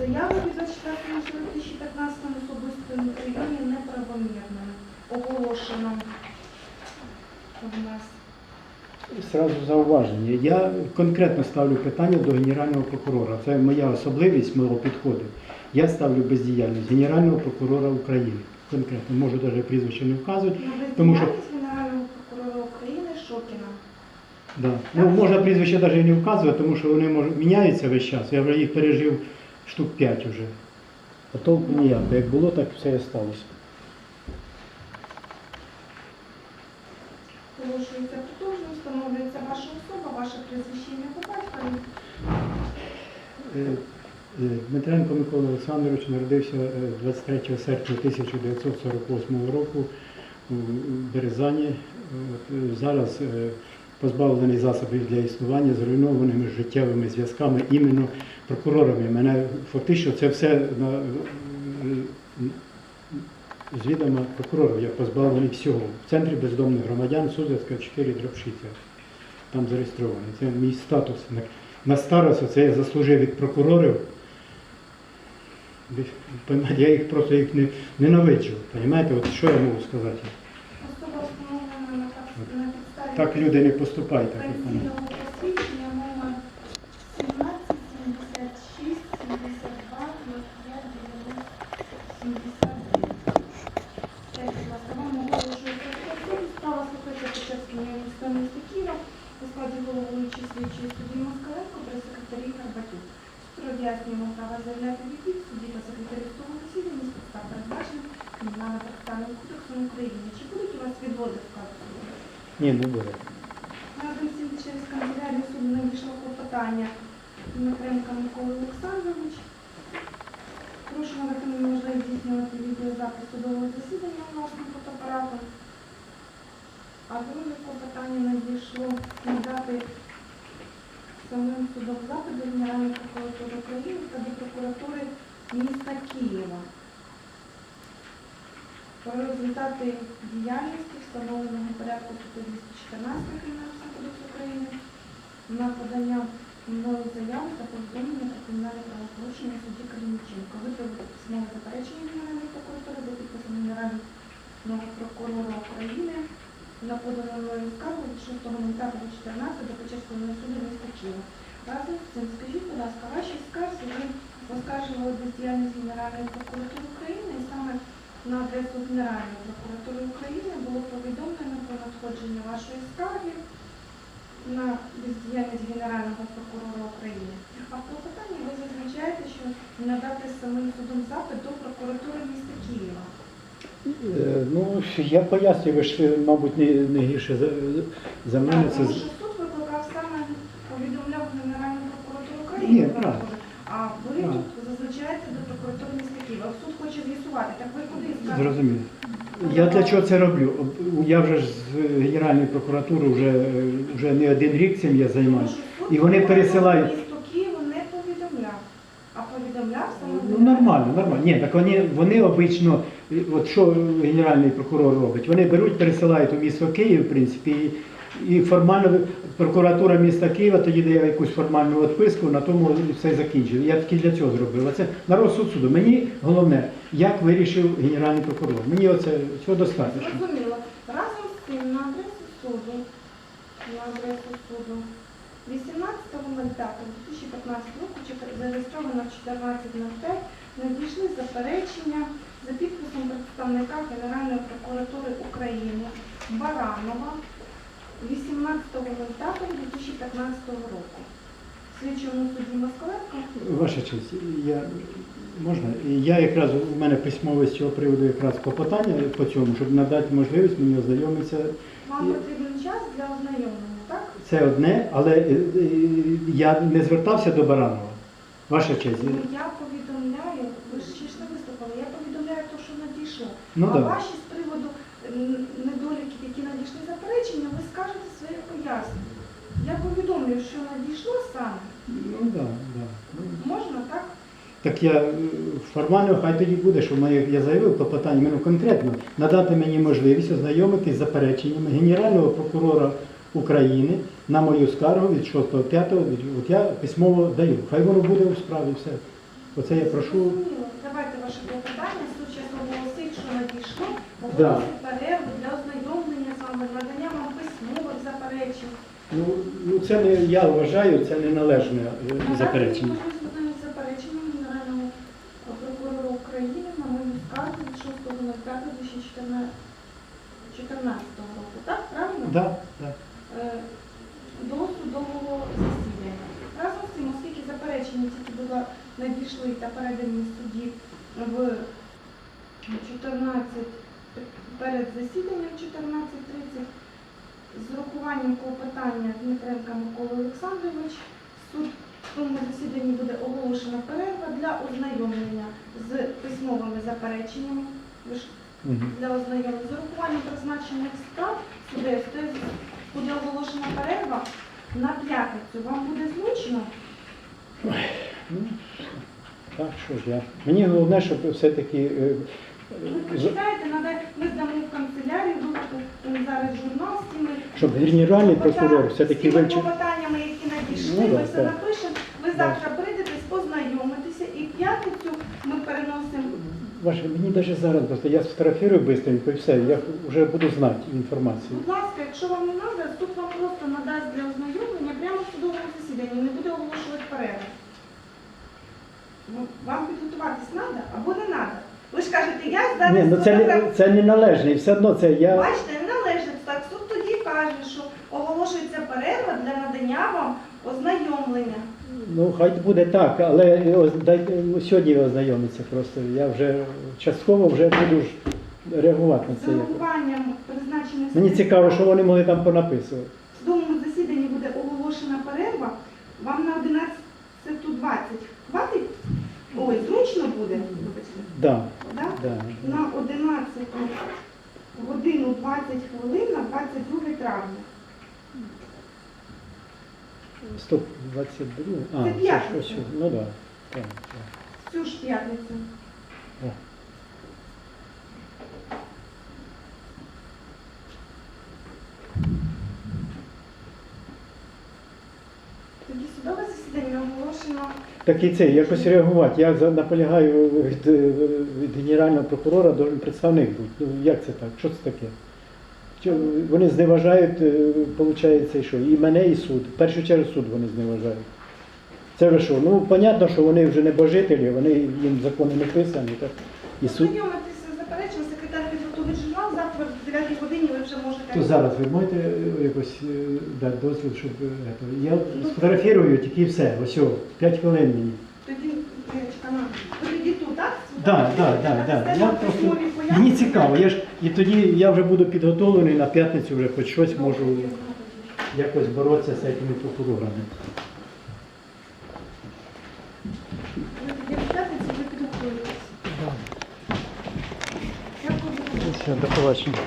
заяви від 24.06.2015 особистому прийомі неправомірними. Оголошено у нас. Сразу зауваження. Я конкретно ставлю питання до Генерального прокурора. Це моя особливість мого підходу. Я ставлю бездіяльність Генерального прокурора України. Конкретно можу навіть прізвище не вказувати. На Тому що- Генерального прокурора України Шокіна. Да. Ну, можна прізвище навіть не вказувати, тому що вони можуть міняються весь час. Я вже їх пережив штук 5 вже. А толку ніяко. Як було, так все і сталося. Оголошується встановлюється ваша особа, ваше прізвище ім'я по батькові. Е, е, Дмитренко Микола Олександрович народився е, 23 серпня 1948 року у Березані. От, е, Зараз е, позбавлений засобів для існування, зруйнованими життєвими зв'язками іменно прокурорами. Мене фактично це все на е, прокурорів. Я позбавлений всього. В центрі бездомних громадян Суздальська 4 дроб 60. Там зареєстрований. Це мій статус. На- старость це я заслужив від прокурорів. Я їх просто їх не, ненавиджу. От що я можу сказати? Особа встановлена на так- на підставі Так люди не поступають. Так, як вони. пенсійного посвідчення номер 17 76 72 05 90 79. Це, будь ласка, вам оголошується прокурор. Справа слухається Печерського міста міста Києва у складі головуючої слідчої судді Москаленко при секретарі Гарбатюк. Суд роз'яснюємо права заявляти відвід судді та секретарі судового засідання з підстав передбачених кодексом України. Чи будуть у вас відводи в суду? Ні, не буде. Разом з через канцелярію суду надійшло клопотання Дмитренка Миколи Олександрович. Прошу надати мені можливість здійснювати відеозапис судового засідання власним фотоапаратом. А друге клопотання надійшло надати самим судом запит до Генеральної прокуратури України та до прокуратури міста Києва. Про результати діяльності встановленого порядку статті 214 Кримінального кодексу України на подання мною заяви та повідомлення про кримінальне правопорушення судді Креміченко. Виправити письмове заперечення Генеральної прокуратури за підписом Генерального прокурора України на подану мною скаргу від 6.05.14 до Печерського суду міста Києва. Разом з цим, скажіть, будь ласка, ваші скарзі ви оскаржували бездіяльність Генеральної прокуратури України і саме на адресу Генеральної прокуратури України було повідомлено про надходження вашої скарги на бездіяльність Генерального прокурора України. А в клопотанні ви зазначаєте, що надати самим судом запит до прокуратури міста Києва. Е, Ну, я пояснюю, ви ж, мабуть, не, не гірше за, за мене. Так, Це... тому що суд викликав саме повідомляв Генеральну прокуратуру Ні, про. А ви тут зазначаєте до прокуратури міста Києва. Суд хоче з'ясувати, так ви куди скажете? Зрозуміло. Я для чого це роблю? Я вже ж з Генеральної прокуратури вже, вже не один рік цим я займаюся. І вони пересилають. Місто Києва не повідомляв, а повідомляв саме Ну нормально, нормально. Ні, так вони, вони обично, от що генеральний прокурор робить? Вони беруть, пересилають у місто Київ, в принципі, і, і формально прокуратура міста Києва тоді дає якусь формальну відписку, на тому все закінчив. Я тільки для цього зробив. Це на розсуд суду. Мені головне, як вирішив генеральний прокурор. Мені оце цього достатньо. Зрозуміло. Разом з цим на адресу суду, на адресу суду 18.05.2015 року, зареєстровано в 14.05, надійшли заперечення за підписом представника Генеральної прокуратури України Баранова 18.05.2015 року. Слідчому судді Москаленко Ваша честь, я можна? Я якраз у мене письмове з цього приводу якраз клопотання по цьому, щоб надати можливість мені ознайомитися. вам потрібен час для ознайомлення, так? Це одне, але е, е, я не звертався до Баранова. Ваша честь. Ну, я повідомляю, ви ще ж не виступили, я повідомляю те, що надійшло. Ну а так. ваші з приводу недоліків, які надійшли заперечення, ви скажете своє пояснення. Я що надійшло саме. Ну так, да, да. Ну, Можна, так? Так я е, формально хай тоді буде, що моє, я заявив клопотання, мене конкретно надати мені можливість ознайомитись з запереченнями Генерального прокурора України на мою скаргу від 6.5. От я письмово даю. Хай воно буде у справі все. Оце я прошу. Зрозуміло. Давайте ваше клопотання. Суд зараз оголосить, що надійшло. Да. Оголосить перерву для ознайомлення з вами, надання вам письмових заперечень. Ну, ну це не я вважаю, це неналежне е, заперечення. Надати з запереченням Генерального прокурора України на мою скаргу від 6.05.2014 року. Так, правильно? Да, да. Е, До судового засідання. Разом з тим, оскільки заперечення тільки надійшли та передані судді в 14 перед засіданням 14.30 з урахуванням клопотання Дмитренка Миколи Олександрович, суд в тому засіданні буде оголошена перерва для ознайомлення з письмовими запереченнями. Для ознайомлення з урахуванням призначених справ суддею буде оголошена перерва на п'ятницю. Вам буде зручно? Ну, так, що ж я. Мені головне, щоб все-таки. Е, Ви е, ми здамо в канцелярію, зараз журнал з тими Щоб генеральний прокурор все-таки з тими вивчив. клопотаннями, які надійшли, Ну, ми да, все так. напишемо. Ви завтра прийдетесь, познайомитеся і в п'ятницю ми переносимо. Ваше, мені навіть зараз просто я сфотографірую швидко і все, я вже буду знати інформацію. Будь ласка, якщо вам не треба, суд вам просто надасть для ознайомлення прямо в судовому засіданні, не буде оголошувати перерву. Ну, Вам підготуватись треба або не треба. Ви ж кажете, я зараз Ні, ну це, не- це не належне, і все одно це я. Бачите, не належить так. Суд тоді каже, що оголошується перерва для надання вам ознайомлення. Ну, хай буде так, але ось дайте ну, сьогодні ознайомитися просто. Я вже частково вже буду ж реагувати на З це. якось. урахуванням призначених Мені цікаво, що вони могли там понаписувати. В судовому засіданні буде оголошена перерва. Вам на 11.20 хватить? Ой, зручно буде? Вибачте. Да, Да? На 11 годину 20 хвилин на 22 травня. Стоп, 22. А, Це це п'ятниця. щось. Ну да. так. так. Цю ж п'ятницю. Тоді судове засідання оголошено. Так і це, якось реагувати. Я наполягаю від, е, від генерального прокурора до представник бути. Як це так? Що це таке? Вони зневажають, виходить, що? І мене, і суд. В першу чергу суд вони зневажають. Це вже що? Ну, понятно, що вони вже не божителі, вони їм закони не писані. Так? І суд. Ознайомитися з запереченням, секретар підготовить журнал, завтра в 9 годині ви вже можете. То зараз ви можете е, якось е, дати дозвіл, щоб е, я сфотографірую тільки і все. Ось о, 5 хвилин мені. Тоді. Ви тоді тут, так? Так, так, так, так. Я просто мені цікаво. Я ж і тоді я вже буду підготовлений на п'ятницю, вже хоч щось можу якось боротися з цими прокурорами. Sen de kovarsın.